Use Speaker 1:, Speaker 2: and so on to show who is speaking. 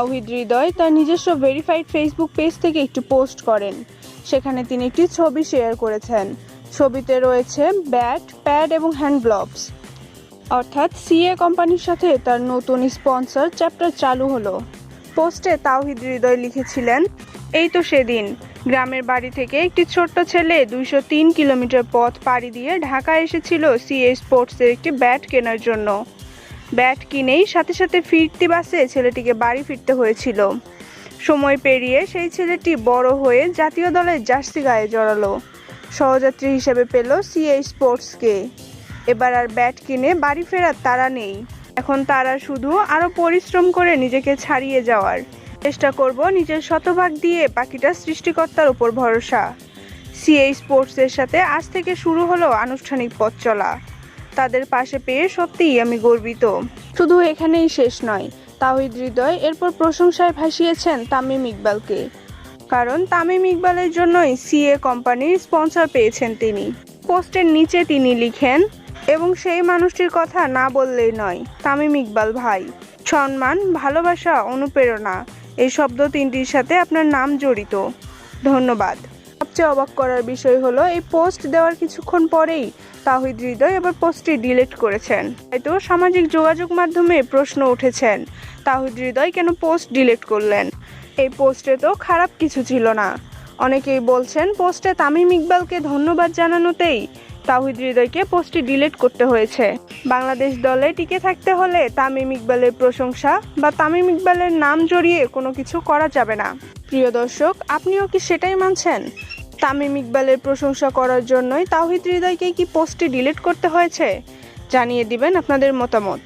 Speaker 1: তাওহিদ হৃদয় তার নিজস্ব verified Facebook page থেকে একটি পোস্ট করেন। সেখানে তিনি একটি ছবি শেয়ার করেছেন। ছবিতে রয়েছে ব্যাট প্যাড এবং হ্যান্ড গ্লোভস অর্থাৎ সিএ কোম্পানির সাথে তার নতুন স্পন্সর চ্যাপ্টার চালু হলো। পোস্টে তাওহিদ হৃদয় লিখেছিলেন, এই তো সেদিন। গ্রামের বাড়ি থেকে একটি ছোট্ট ছেলে দুইশো তিন কিলোমিটার পথ পাড়ি দিয়ে ঢাকা এসেছিল সিএ স্পোর্টসের একটি ব্যাট কেনার জন্য। ব্যাট কিনেই সাথে সাথে ফিরতি বাসে ছেলেটিকে বাড়ি ফিরতে হয়েছিল। সময় পেরিয়ে সেই ছেলেটি বড় হয়ে জাতীয় দলের জার্সি গায়ে জড়ালো। সহযাত্রী হিসেবে পেল সিএ স্পোর্টসকে। এবার আর ব্যাট কিনে বাড়ি ফেরার তারা নেই। এখন তারা শুধু আরও পরিশ্রম করে নিজেকে ছাড়িয়ে যাওয়ার। চেষ্টা করব নিজের শতভাগ দিয়ে বাকিটা সৃষ্টিকর্তার উপর ভরসা। সিএ স্পোর্টসের সাথে আজ থেকে শুরু হলো আনুষ্ঠানিক পথ চলা। তাদের পাশে পেয়ে সত্যিই আমি গর্বিত। শুধু এখানেই শেষ নয় তাহিদ হৃদয় এরপর প্রশংসায় ভাসিয়েছেন তামিম ইকবালকে। কারণ তামিম ইকবালের জন্যই সিএ কোম্পানির স্পন্সর পেয়েছেন তিনি। পোস্টের নিচে তিনি লিখেন এবং সেই মানুষটির কথা না বললেই নয় তামিম ইকবাল ভাই। সম্মান ভালোবাসা অনুপ্রেরণা এই শব্দ তিনটির সাথে আপনার নাম জড়িত। ধন্যবাদ। সবচেয়ে অবাক করার বিষয় হলো, এই পোস্ট দেওয়ার কিছুক্ষণ পরেই তাহিদ হৃদয় এবার পোস্টটি ডিলিট করেছেন। হয়তো সামাজিক যোগাযোগ মাধ্যমে প্রশ্ন উঠেছেন, তাহিদ হৃদয় কেন পোস্ট ডিলিট করলেন? এই পোস্টে তো খারাপ কিছু ছিল না। অনেকেই বলছেন, পোস্টে তামিম ইকবালকে ধন্যবাদ জানানোতেই তাহিদ হৃদয়কে পোস্টটি ডিলিট করতে হয়েছে। বাংলাদেশ দলে টিকে থাকতে হলে তামিম ইকবালের প্রশংসা বা তামিম ইকবালের নাম জড়িয়ে কোনো কিছু করা যাবে না। প্রিয় দর্শক, আপনিও কি সেটাই মানছেন? তামিম ইকবালের প্রশংসা করার জন্যই তাওহিদ হৃদয়কে কি পোস্টটি ডিলিট করতে হয়েছে? জানিয়ে দিবেন আপনাদের মতামত।